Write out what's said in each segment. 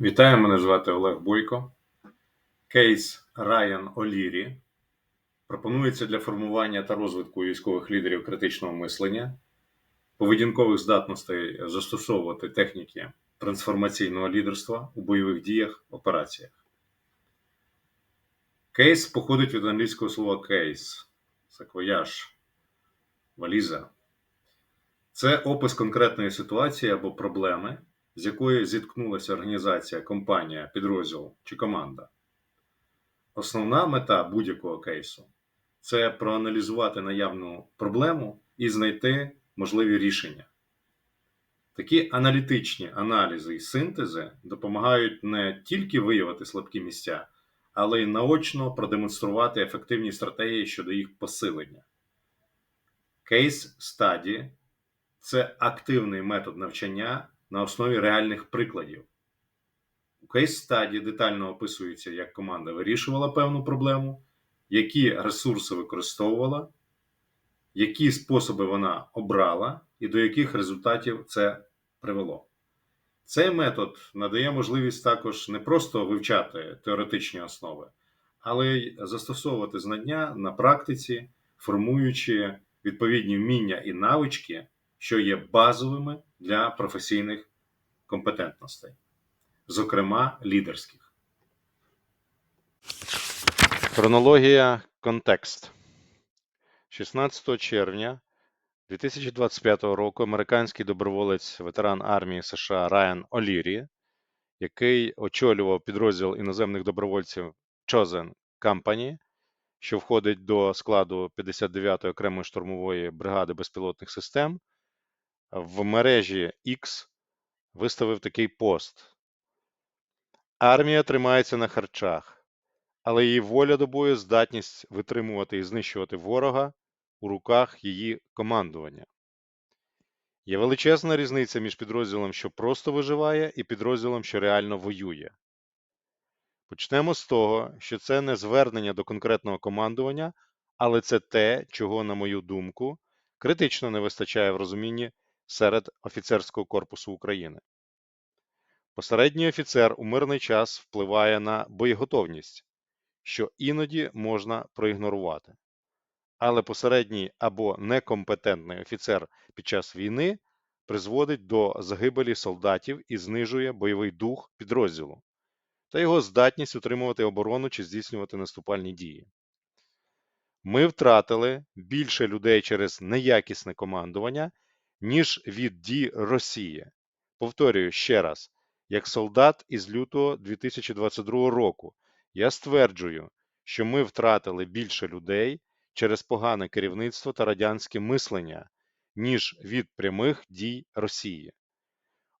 Вітаю, мене звати Олег Бойко. Кейс Райан Олірі пропонується для формування та розвитку військових лідерів критичного мислення, поведінкових здатностей застосовувати техніки трансформаційного лідерства у бойових діях, операціях. Кейс походить від англійського слова кейс, саквояж, валіза. Це опис конкретної ситуації або проблеми, з якою зіткнулася організація, компанія, підрозділ чи команда. Основна мета будь-якого кейсу це проаналізувати наявну проблему і знайти можливі рішення. Такі аналітичні аналізи і синтези допомагають не тільки виявити слабкі місця, але й наочно продемонструвати ефективні стратегії щодо їх посилення. Кейс стадії це активний метод навчання на основі реальних прикладів. У кейс-стаді детально описується, як команда вирішувала певну проблему, які ресурси використовувала, які способи вона обрала і до яких результатів це привело. Цей метод надає можливість також не просто вивчати теоретичні основи, але й застосовувати знання на практиці, формуючи відповідні вміння і навички, що є базовими для професійних компетентностей, зокрема лідерських. Хронологія контекст. 16 червня 2025 року американський доброволець, ветеран армії США Райан Олірі, який очолював підрозділ іноземних добровольців Chosen Company, що входить до складу 59-ї окремої штурмової бригади безпілотних систем, в мережі X виставив такий пост: Армія тримається на харчах, але її воля до бою, здатність витримувати і знищувати ворога у руках її командування. Є величезна різниця між підрозділом, що просто виживає, і підрозділом, що реально воює. Почнемо з того, що це не звернення до конкретного командування, але це те, чого, на мою думку, критично не вистачає в розумінні серед офіцерського корпусу України. Посередній офіцер у мирний час впливає на боєготовність, що іноді можна проігнорувати. Але посередній або некомпетентний офіцер під час війни призводить до загибелі солдатів і знижує бойовий дух підрозділу та його здатність утримувати оборону чи здійснювати наступальні дії. Ми втратили більше людей через неякісне командування, ніж від дій Росії. Повторюю ще раз, як солдат із лютого 2022 року, я стверджую, що ми втратили більше людей через погане керівництво та радянське мислення, ніж від прямих дій Росії.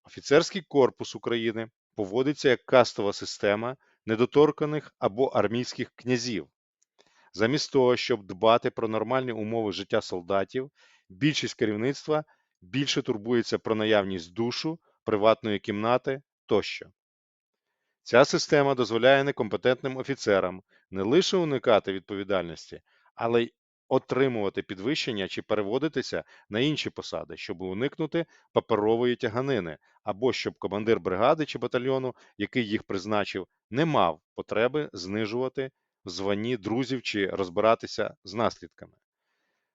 Офіцерський корпус України поводиться як кастова система недоторканих або армійських князів. Замість того, щоб дбати про нормальні умови життя солдатів, більшість керівництва більше турбується про наявність душу, приватної кімнати тощо. Ця система дозволяє некомпетентним офіцерам не лише уникати відповідальності, але й отримувати підвищення чи переводитися на інші посади, щоб уникнути паперової тяганини, або щоб командир бригади чи батальйону, який їх призначив, не мав потреби знижувати в званні друзів чи розбиратися з наслідками.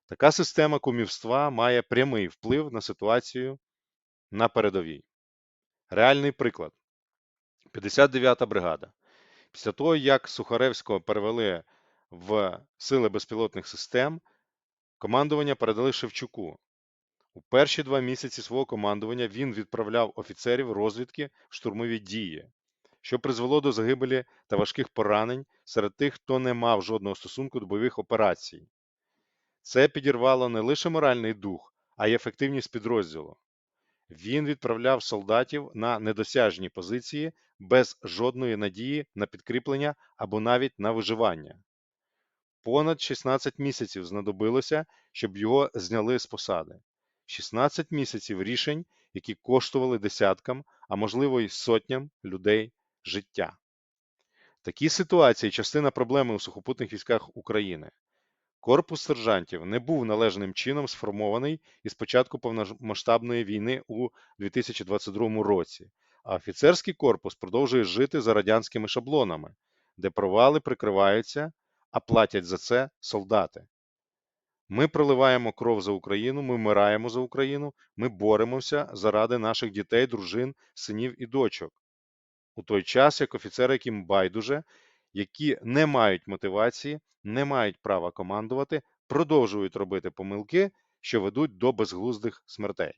Така система кумівства має прямий вплив на ситуацію на передовій. Реальний приклад: 59-та бригада. Після того, як Сухаревського перевели в Сили безпілотних систем, командування передали Шевчуку. У перші два місяці свого командування він відправляв офіцерів розвідки в штурмові дії, що призвело до загибелі та важких поранень серед тих, хто не мав жодного стосунку до бойових операцій. Це підірвало не лише моральний дух, а й ефективність підрозділу. Він відправляв солдатів на недосяжні позиції без жодної надії на підкріплення або навіть на виживання. Понад 16 місяців знадобилося, щоб його зняли з посади. 16 місяців рішень, які коштували десяткам, а можливо й сотням людей життя. Такі ситуації частина проблеми у сухопутних військах України. Корпус сержантів не був належним чином сформований із початку повномасштабної війни у 2022 році, а офіцерський корпус продовжує жити за радянськими шаблонами, де провали прикриваються, а платять за це солдати. Ми проливаємо кров за Україну, ми вмираємо за Україну, ми боремося заради наших дітей, дружин, синів і дочок. У той час, як офіцери, яким байдуже, які не мають мотивації, не мають права командувати, продовжують робити помилки, що ведуть до безглуздих смертей.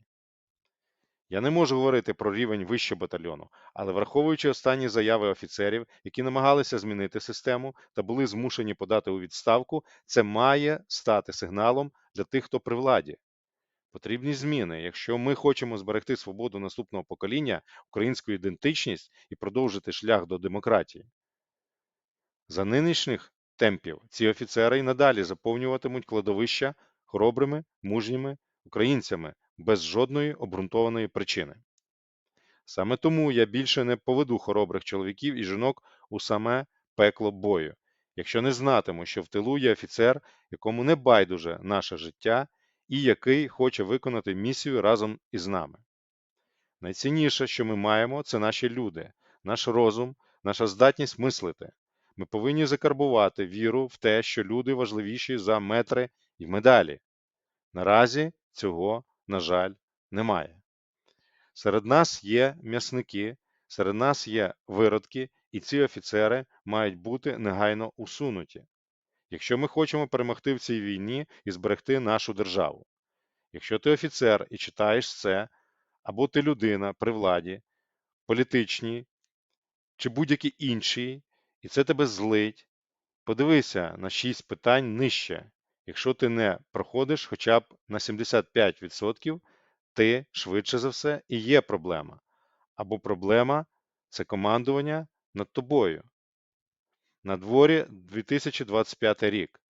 Я не можу говорити про рівень вище батальйону, але враховуючи останні заяви офіцерів, які намагалися змінити систему та були змушені подати у відставку, це має стати сигналом для тих, хто при владі. Потрібні зміни, якщо ми хочемо зберегти свободу наступного покоління, українську ідентичність і продовжити шлях до демократії. За нинішніх темпів ці офіцери й надалі заповнюватимуть кладовища хоробрими, мужніми українцями без жодної обґрунтованої причини. Саме тому я більше не поведу хоробрих чоловіків і жінок у саме пекло бою, якщо не знатиму, що в тилу є офіцер, якому не байдуже наше життя і який хоче виконати місію разом із нами. Найцінніше, що ми маємо, це наші люди, наш розум, наша здатність мислити. Ми повинні закарбувати віру в те, що люди важливіші за метри і медалі. Наразі цього, на жаль, немає. Серед нас є м'ясники, серед нас є виродки, і ці офіцери мають бути негайно усунуті, якщо ми хочемо перемогти в цій війні і зберегти нашу державу. Якщо ти офіцер і читаєш це, або ти людина при владі, політичній чи будь-якій іншій, і це тебе злить, подивися на шість питань нижче. Якщо ти не проходиш хоча б на 75%, ти швидше за все і є проблема. Або проблема це командування над тобою. На дворі 2025 рік.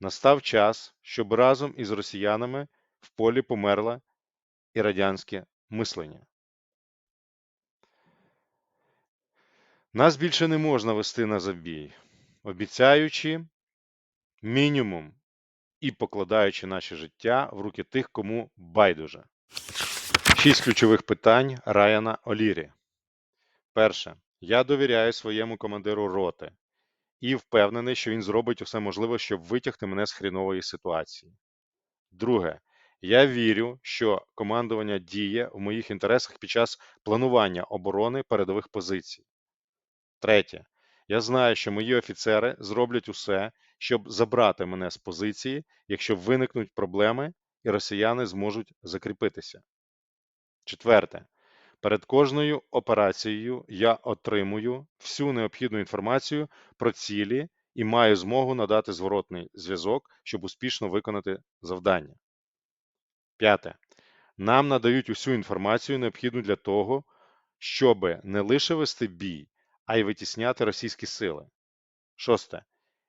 Настав час, щоб разом із росіянами в полі померло і радянське мислення. Нас більше не можна вести на забій, обіцяючи мінімум і покладаючи наше життя в руки тих, кому байдуже. Шість ключових питань Райана Олірі. Перше. Я довіряю своєму командиру роти і впевнений, що він зробить усе можливе, щоб витягти мене з хрінової ситуації. Друге. Я вірю, що командування діє в моїх інтересах під час планування оборони передових позицій. Третє. Я знаю, що мої офіцери зроблять усе, щоб забрати мене з позиції, якщо виникнуть проблеми і росіяни зможуть закріпитися. Четверте. Перед кожною операцією я отримую всю необхідну інформацію про цілі і маю змогу надати зворотний зв'язок, щоб успішно виконати завдання. П'яте. Нам надають усю інформацію, необхідну для того, щоб не лише вести бій, а й витісняти російські сили. Шосте.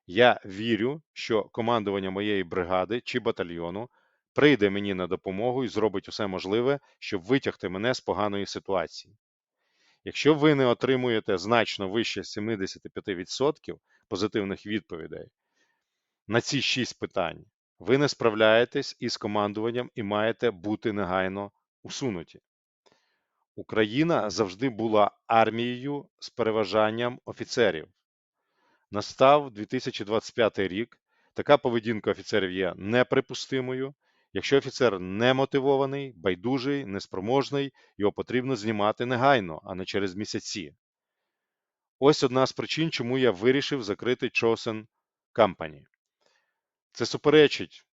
Я вірю, що командування моєї бригади чи батальйону прийде мені на допомогу і зробить усе можливе, щоб витягти мене з поганої ситуації. Якщо ви не отримуєте значно вище 75% позитивних відповідей на ці шість питань, ви не справляєтесь із командуванням і маєте бути негайно усунуті. Україна завжди була армією з переважанням офіцерів. Настав 2025 рік. Така поведінка офіцерів є неприпустимою. Якщо офіцер не мотивований, байдужий, неспроможний, його потрібно знімати негайно, а не через місяці. Ось одна з причин, чому я вирішив закрити Chosen Company. Це суперечить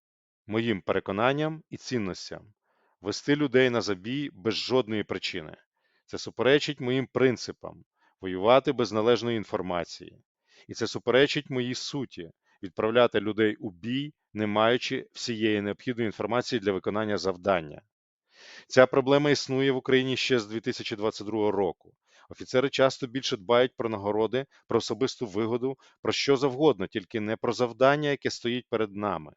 моїм переконанням і цінностям вести людей на забій без жодної причини. Це суперечить моїм принципам воювати без належної інформації. І це суперечить моїй суті відправляти людей у бій, не маючи всієї необхідної інформації для виконання завдання. Ця проблема існує в Україні ще з 2022 року. Офіцери часто більше дбають про нагороди, про особисту вигоду, про що завгодно, тільки не про завдання, яке стоїть перед нами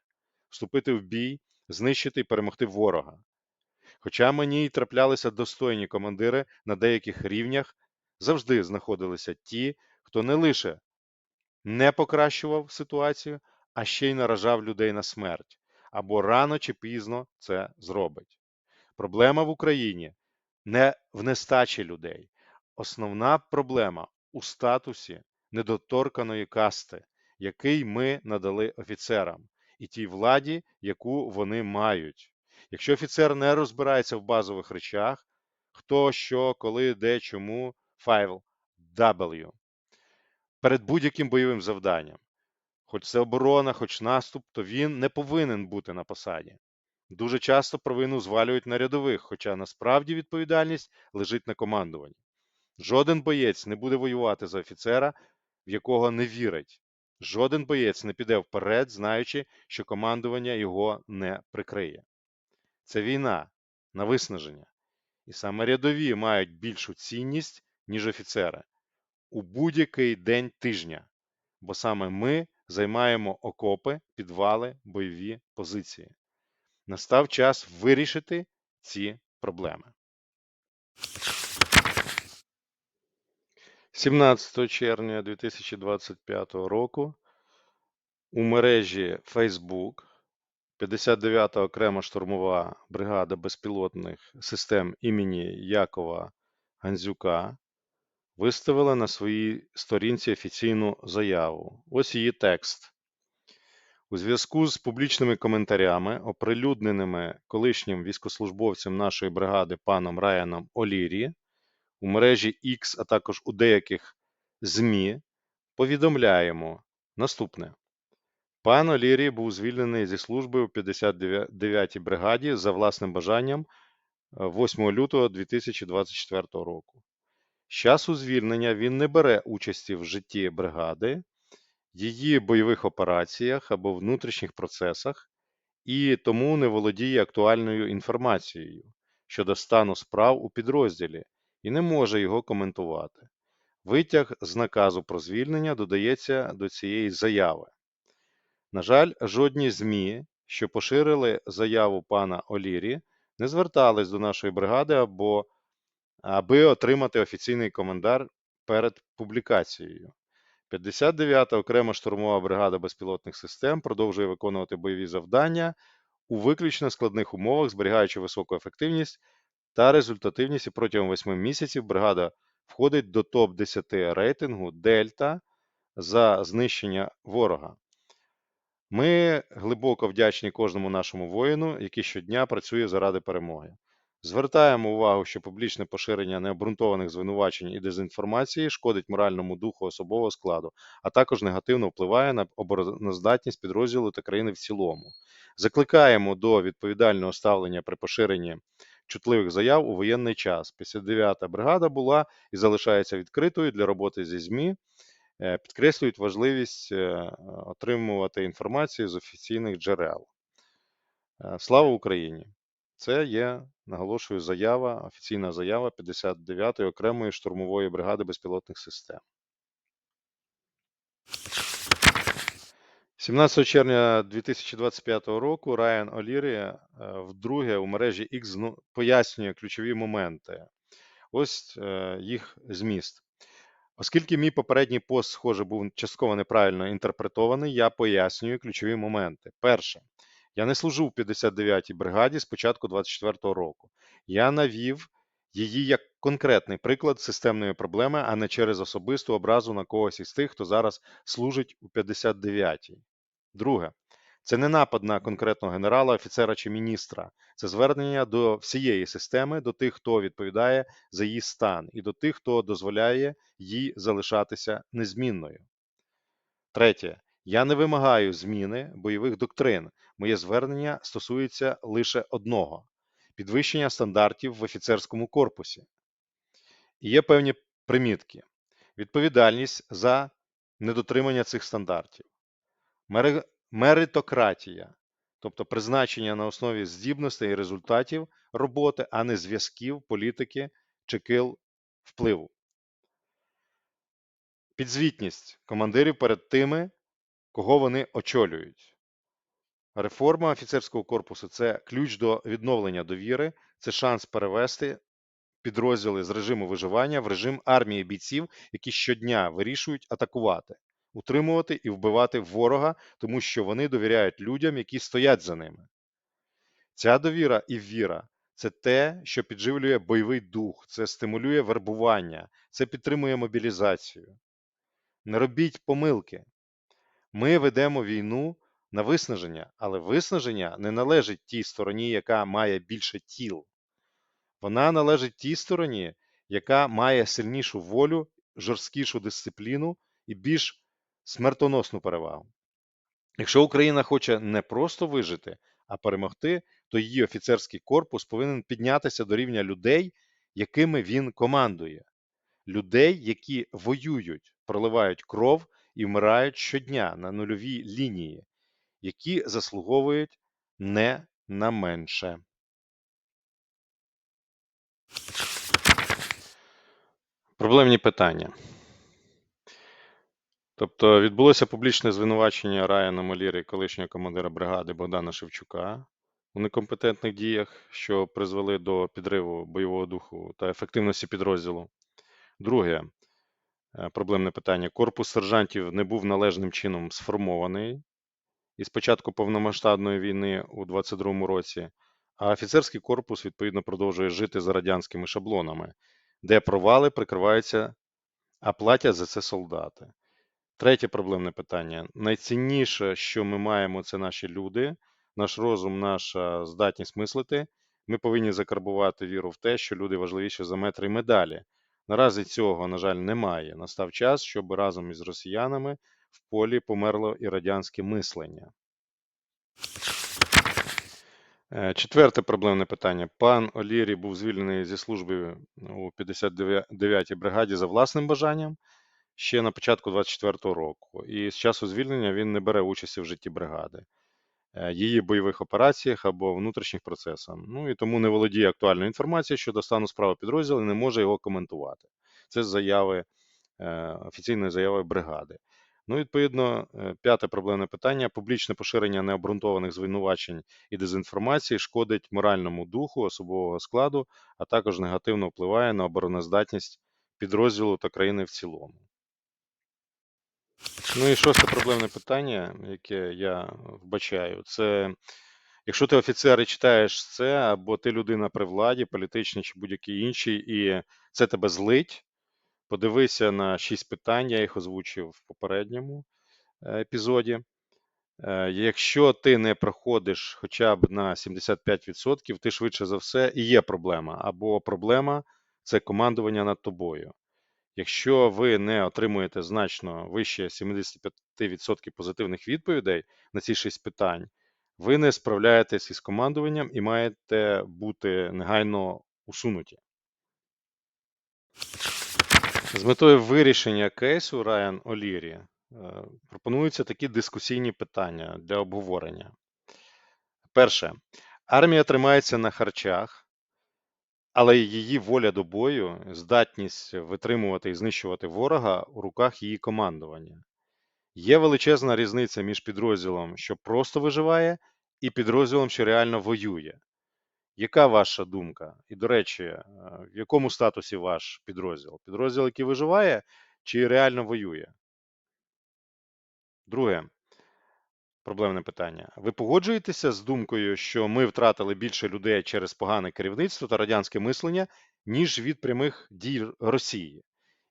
вступити в бій, знищити і перемогти ворога. Хоча мені й траплялися достойні командири на деяких рівнях, завжди знаходилися ті, хто не лише не покращував ситуацію, а ще й наражав людей на смерть, або рано чи пізно це зробить. Проблема в Україні не в нестачі людей, основна проблема у статусі недоторканої касти, який ми надали офіцерам, і тій владі, яку вони мають. Якщо офіцер не розбирається в базових речах, хто, що, коли, де, чому, файл W, перед будь-яким бойовим завданням, хоч це оборона, хоч наступ, то він не повинен бути на посаді. Дуже часто провину звалюють на рядових, хоча насправді відповідальність лежить на командуванні. Жоден боєць не буде воювати за офіцера, в якого не вірить. Жоден боєць не піде вперед, знаючи, що командування його не прикриє. Це війна на виснаження. І саме рядові мають більшу цінність, ніж офіцери у будь-який день тижня, бо саме ми займаємо окопи, підвали, бойові позиції. Настав час вирішити ці проблеми. 17 червня 2025 року у мережі Facebook 59-та окрема штурмова бригада безпілотних систем імені Якова Гандзюка виставила на своїй сторінці офіційну заяву. Ось її текст. У зв'язку з публічними коментарями, оприлюдненими колишнім військослужбовцем нашої бригади паном Райаном Олірі, у мережі X, а також у деяких ЗМІ, повідомляємо наступне. Пан Олірі був звільнений зі служби у 59-й бригаді за власним бажанням е, 8 лютого 2024 року. З часу звільнення він не бере участі в житті бригади, її бойових операціях або внутрішніх процесах і тому не володіє актуальною інформацією щодо стану справ у підрозділі і не може його коментувати. Витяг з наказу про звільнення додається до цієї заяви. На жаль, жодні ЗМІ, що поширили заяву пана Олірі, не звертались до нашої бригади або аби отримати офіційний коментар перед публікацією. 59-та окрема штурмова бригада безпілотних систем продовжує виконувати бойові завдання у виключно складних умовах, зберігаючи високу ефективність та результативність і протягом 8 місяців бригада входить до топ-10 рейтингу Дельта за знищення ворога. Ми глибоко вдячні кожному нашому воїну, який щодня працює заради перемоги. Звертаємо увагу, що публічне поширення необґрунтованих звинувачень і дезінформації шкодить моральному духу особового складу, а також негативно впливає на обороноздатність підрозділу та країни в цілому. Закликаємо до відповідального ставлення при поширенні чутливих заяв у воєнний час. 59-та бригада була і залишається відкритою для роботи зі ЗМІ. Е, Підкреслюють важливість е, отримувати інформацію з офіційних джерел. Е, Слава Україні! Це є, наголошую, заява, офіційна заява 59-ї окремої штурмової бригади безпілотних систем. 17 червня 2025 року Райан Олірі вдруге у мережі X пояснює ключові моменти. Ось їх зміст. Оскільки мій попередній пост, схоже, був частково неправильно інтерпретований, я пояснюю ключові моменти. Перше, я не служу в 59-й бригаді з початку 24-го року. Я навів її як конкретний приклад системної проблеми, а не через особисту образу на когось із тих, хто зараз служить у 59-й. Друге, це не напад на конкретного генерала, офіцера чи міністра. Це звернення до всієї системи, до тих, хто відповідає за її стан, і до тих, хто дозволяє їй залишатися незмінною. Третє. Я не вимагаю зміни бойових доктрин. Моє звернення стосується лише одного підвищення стандартів в офіцерському корпусі. І є певні примітки: відповідальність за недотримання цих стандартів, меритократія, тобто призначення на основі здібностей і результатів роботи, а не зв'язків, політики чи кил впливу. Підзвітність командирів перед тими, кого вони очолюють. Реформа офіцерського корпусу це ключ до відновлення довіри, це шанс перевести підрозділи з режиму виживання в режим армії бійців, які щодня вирішують атакувати, утримувати і вбивати ворога, тому що вони довіряють людям, які стоять за ними. Ця довіра і віра це те, що підживлює бойовий дух, це стимулює вербування, це підтримує мобілізацію. Не робіть помилки. Ми ведемо війну на виснаження, але виснаження не належить тій стороні, яка має більше тіл. Вона належить тій стороні, яка має сильнішу волю, жорсткішу дисципліну і більш смертоносну перевагу. Якщо Україна хоче не просто вижити, а перемогти, то її офіцерський корпус повинен піднятися до рівня людей, якими він командує, людей, які воюють, проливають кров і вмирають щодня на нульовій лінії, які заслуговують не на менше. Проблемні питання. Тобто відбулося публічне звинувачення Раяна Маліри, колишнього командира бригади Богдана Шевчука у некомпетентних діях, що призвели до підриву бойового духу та ефективності підрозділу. Друге е, проблемне питання. Корпус сержантів не був належним чином сформований із початку повномасштабної війни у 22-му році, а офіцерський корпус відповідно продовжує жити за радянськими шаблонами, де провали прикриваються, а платять за це солдати. Третє проблемне питання. Найцінніше, що ми маємо, це наші люди, наш розум, наша здатність мислити. Ми повинні закарбувати віру в те, що люди важливіші за метри і медалі. Наразі цього, на жаль, немає. Настав час, щоб разом із росіянами в полі померло і радянське мислення. Е, Четверте проблемне питання. Пан Олірі був звільнений зі служби у 59-й бригаді за власним бажанням ще на початку 24-го року, і з часу звільнення він не бере участі в житті бригади, е, її бойових операціях або внутрішніх процесах. Ну і тому не володіє актуальною інформацією щодо стану справи підрозділу і не може його коментувати. Це заяви е, офіційної заяви бригади. Ну, відповідно, е, п'яте проблемне питання: публічне поширення необґрунтованих звинувачень і дезінформації шкодить моральному духу особового складу, а також негативно впливає на обороноздатність підрозділу та країни в цілому. Ну і шосте проблемне питання, яке я вбачаю, це якщо ти офіцер і читаєш це, або ти людина при владі, політичній чи будь-якій іншій, і це тебе злить, подивися на шість питань, я їх озвучив в попередньому е, епізоді. Е, Якщо ти не проходиш хоча б на 75%, ти швидше за все і є проблема, або проблема це командування над тобою. Якщо ви не отримуєте значно вище 75% позитивних відповідей на ці шість питань, ви не справляєтесь із командуванням і маєте бути негайно усунуті. З метою вирішення кейсу Райан Олірі е, пропонуються такі дискусійні питання для обговорення. Перше. Армія тримається на харчах, але її воля до бою, здатність витримувати і знищувати ворога у руках її командування. Є величезна різниця між підрозділом, що просто виживає, і підрозділом, що реально воює. Яка ваша думка? І, до речі, е, в якому статусі ваш підрозділ? Підрозділ, який виживає, чи реально воює? Друге проблемне питання. Ви погоджуєтеся з думкою, що ми втратили більше людей через погане керівництво та радянське мислення, ніж від прямих дій Росії?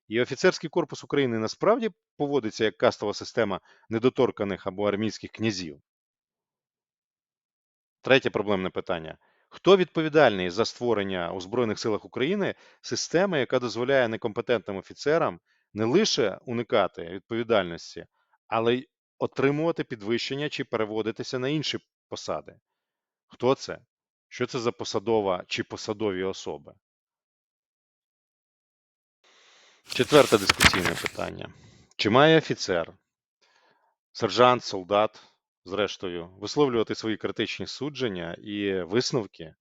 І офіцерський корпус України насправді поводиться як кастова система недоторканих або армійських князів? Третє проблемне питання. Хто відповідальний за створення у Збройних силах України системи, яка дозволяє некомпетентним офіцерам не лише уникати відповідальності, але й отримувати підвищення чи переводитися на інші посади? Хто це? Що це за посадова чи посадові особи? Четверте дискусійне питання. Чи має офіцер, сержант, солдат, зрештою, висловлювати свої критичні судження і висновки е,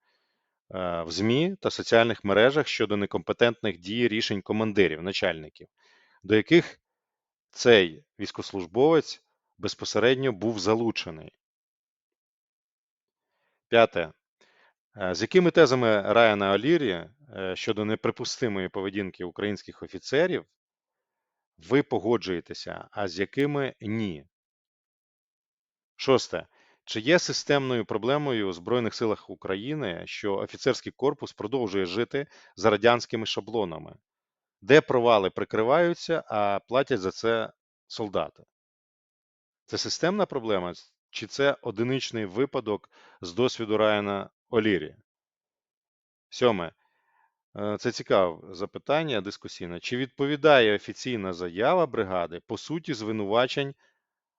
в ЗМІ та соціальних мережах щодо некомпетентних дій рішень командирів, начальників, до яких цей військовослужбовець безпосередньо був залучений? П'яте. Е, З якими тезами Райана Олірі е, щодо неприпустимої поведінки українських офіцерів ви погоджуєтеся, а з якими ні? Шосте. Чи є системною проблемою у Збройних силах України, що офіцерський корпус продовжує жити за радянськими шаблонами, де провали прикриваються, а платять за це солдати? Це системна проблема, чи це одиничний випадок з досвіду Райана Олірі? Сьоме. Е, Це цікаве запитання дискусійне. Чи відповідає офіційна заява бригади по суті звинувачень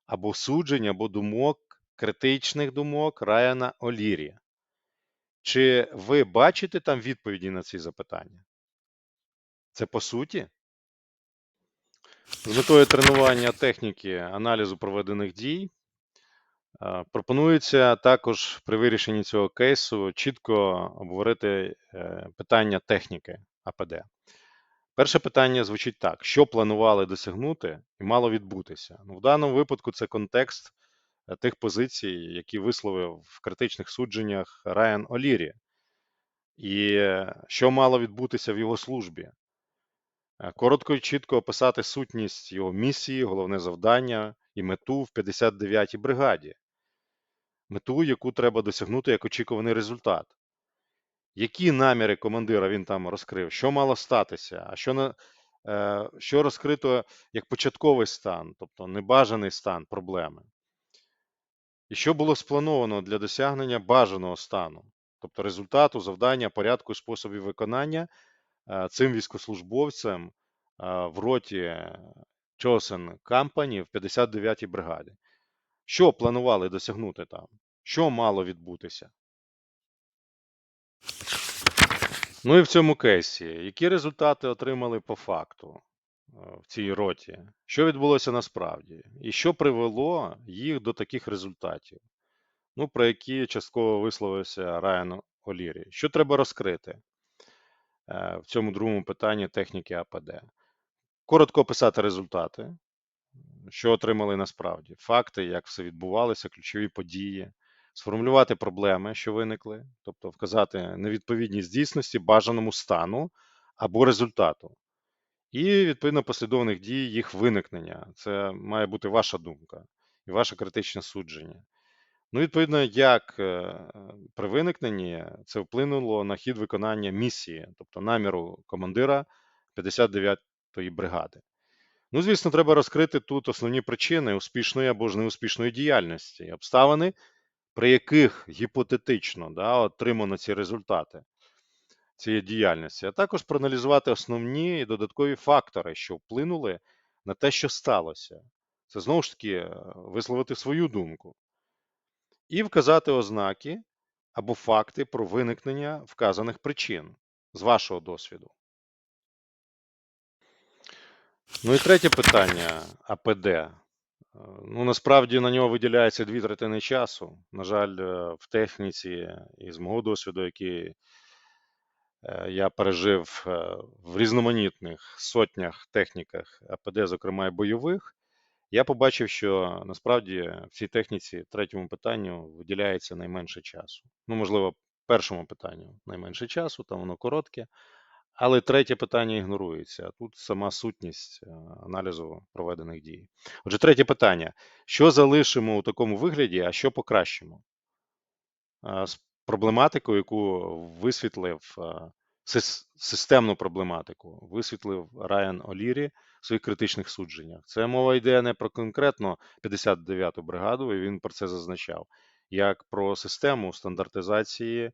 або суджень, або думок, критичних думок Райана Олірі? Чи ви бачите там відповіді на ці запитання? Це по суті? З метою тренування техніки аналізу проведених дій пропонується також при вирішенні цього кейсу чітко обговорити е, питання техніки АПД. Перше питання звучить так: що планували досягнути і мало відбутися? Ну, в даному випадку це контекст е, тих позицій, які висловив в критичних судженнях Райан Олірі, і е, що мало відбутися в його службі. Е, Коротко і чітко описати сутність його місії, головне завдання і мету в 59-й бригаді, мету, яку треба досягнути як очікуваний результат. Які наміри командира він там розкрив, що мало статися, а що, на, е, що розкрито як початковий стан, тобто небажаний стан проблеми. І що було сплановано для досягнення бажаного стану, тобто результату, завдання, порядку і способів виконання цим військовослужбовцем е, в роті Chosen Company в 59-й бригаді. Що планували досягнути там? Що мало відбутися? Ну і в цьому кейсі, які результати отримали по факту е, в цій роті? Що відбулося насправді? І що привело їх до таких результатів? Ну, про які частково висловився Райан Олірі. Що треба розкрити в цьому другому питанні техніки АПД? Коротко описати результати, що отримали насправді, факти, як все відбувалося, ключові події, сформулювати проблеми, що виникли, тобто вказати невідповідність дійсності, бажаному стану або результату, і відповідно послідовних дій їх виникнення. Це має бути ваша думка і ваше критичне судження. Ну, відповідно, як е, при виникненні це вплинуло на хід виконання місії, тобто наміру командира 59-ї бригади. Ну, звісно, треба розкрити тут основні причини успішної або ж неуспішної діяльності, обставини, при яких гіпотетично да, отримано ці результати цієї діяльності, а також проаналізувати основні і додаткові фактори, що вплинули на те, що сталося. Це знову ж таки е, висловити свою думку і вказати ознаки або факти про виникнення вказаних причин з вашого досвіду. Ну і третє питання АПД. Е, Ну, насправді на нього виділяється дві третини часу. На жаль, е, в техніці і з мого досвіду, який е, я пережив в різноманітних сотнях техніках АПД, зокрема і бойових, я побачив, що насправді в цій техніці, третьому питанню, виділяється найменше часу. Ну, можливо, першому питанню найменше часу, там воно коротке, але третє питання ігнорується. а Тут сама сутність е, аналізу проведених дій. Отже, третє питання: що залишимо у такому вигляді, а що покращимо? Е, З проблематикою, яку висвітлив е, системну проблематику, висвітлив Райан Олірі в своїх критичних судженнях. Це мова йде не про конкретно 59-ту бригаду, і він про це зазначав, як про систему стандартизації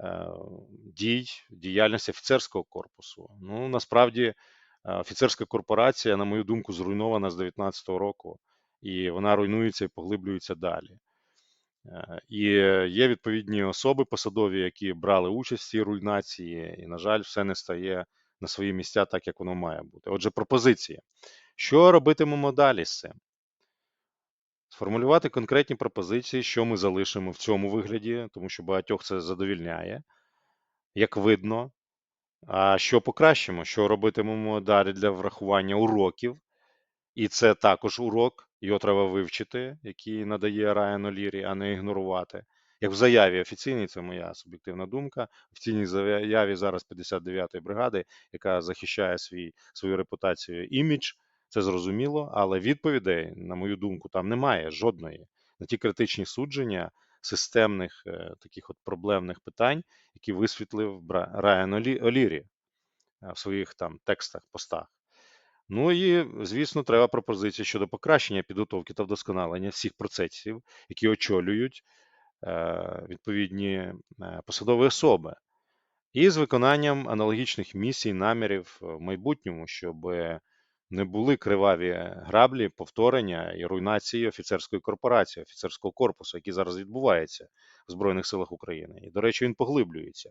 е, дій діяльності офіцерського корпусу. Ну насправді е, офіцерська корпорація, на мою думку, зруйнована з 19-го року, і вона руйнується і поглиблюється далі. Е, І є відповідні особи посадові, які брали участь в цій руйнації, і, на жаль, все не стає на свої місця так, як воно має бути. Отже, пропозиції. Що робитимемо далі з цим? Сформулювати конкретні пропозиції, що ми залишимо в цьому вигляді, тому що багатьох це задовільняє, як видно. А що покращимо, що робитимемо далі для врахування уроків, і це також урок, його треба вивчити, який надає Райан Олірі, а не ігнорувати. Як в заяві офіційній, це моя суб'єктивна думка. Офіційній заяві зараз 59-ї бригади, яка захищає свій, свою репутацію імідж, це зрозуміло, але відповідей, на мою думку, там немає жодної. на ті критичні судження системних е, таких от проблемних питань, які висвітлив Райан Олі- Олірі е, в своїх там текстах, постах. Ну і, звісно, треба пропозиції щодо покращення підготовки та вдосконалення всіх процесів, які очолюють е, відповідні е, посадові особи, і з виконанням аналогічних місій, намірів в майбутньому, щоб не були криваві граблі, повторення і руйнації офіцерської корпорації, офіцерського корпусу, який зараз відбувається в Збройних силах України. І, до речі, він поглиблюється.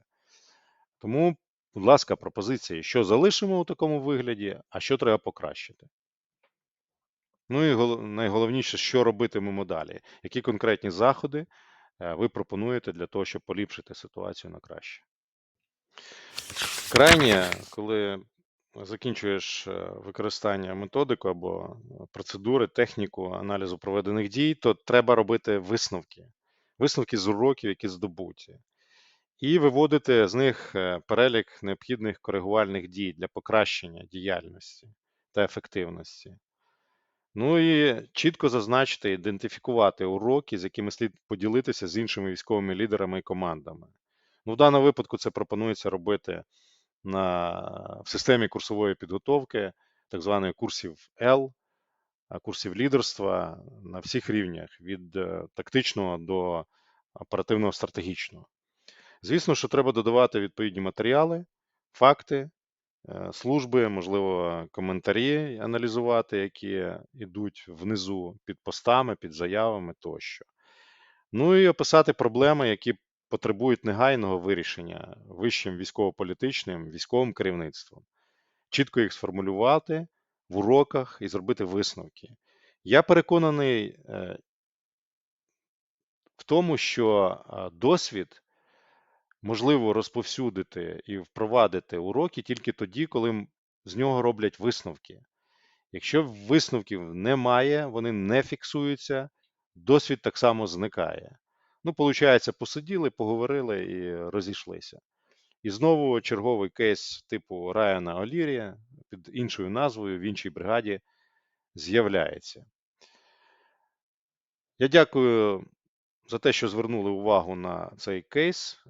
Тому, будь ласка, пропозиції, що залишимо у такому вигляді, а що треба покращити. Ну і найголовніше, що робитимемо далі, які конкретні заходи е, ви пропонуєте для того, щоб поліпшити ситуацію на краще. Крайнє, коли закінчуєш е, використання методику або е, процедури, техніку аналізу проведених дій, то треба робити висновки. Висновки з уроків, які здобуті, і виводити з них е, перелік необхідних коригувальних дій для покращення діяльності та ефективності. Ну і чітко зазначити, ідентифікувати уроки, з якими слід поділитися з іншими військовими лідерами і командами. Ну, в даному випадку це пропонується робити на, в системі курсової підготовки, так званої курсів L, курсів лідерства на всіх рівнях, від е, тактичного до оперативного стратегічного. Звісно, що треба додавати відповідні матеріали, факти, е, служби, можливо, коментарі аналізувати, які йдуть внизу під постами, під заявами тощо. Ну і описати проблеми, які потребують негайного вирішення вищим військово-політичним, військовим керівництвом, чітко їх сформулювати в уроках і зробити висновки. Я переконаний е, в тому, що е, досвід можливо розповсюдити і впровадити уроки тільки тоді, коли з нього роблять висновки. Якщо висновків немає, вони не фіксуються, досвід так само зникає. Ну, виходить, посиділи, поговорили і розійшлися. І знову черговий кейс типу Райана Олірія під іншою назвою в іншій бригаді з'являється. Я дякую за те, що звернули увагу на цей кейс.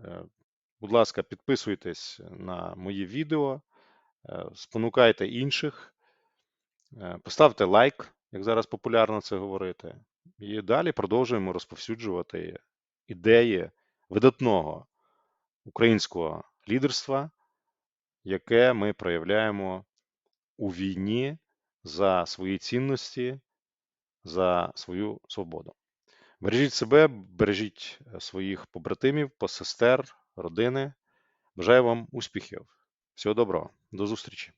Е, Будь ласка, підписуйтесь на мої відео, е, спонукайте інших, е, поставте лайк, як зараз популярно це говорити. І далі продовжуємо розповсюджувати ідеї видатного українського лідерства, яке ми проявляємо у війні за свої цінності, за свою свободу. Бережіть себе, бережіть е, своїх побратимів, посестер, родини. Бажаю вам успіхів. Всього доброго, до зустрічі.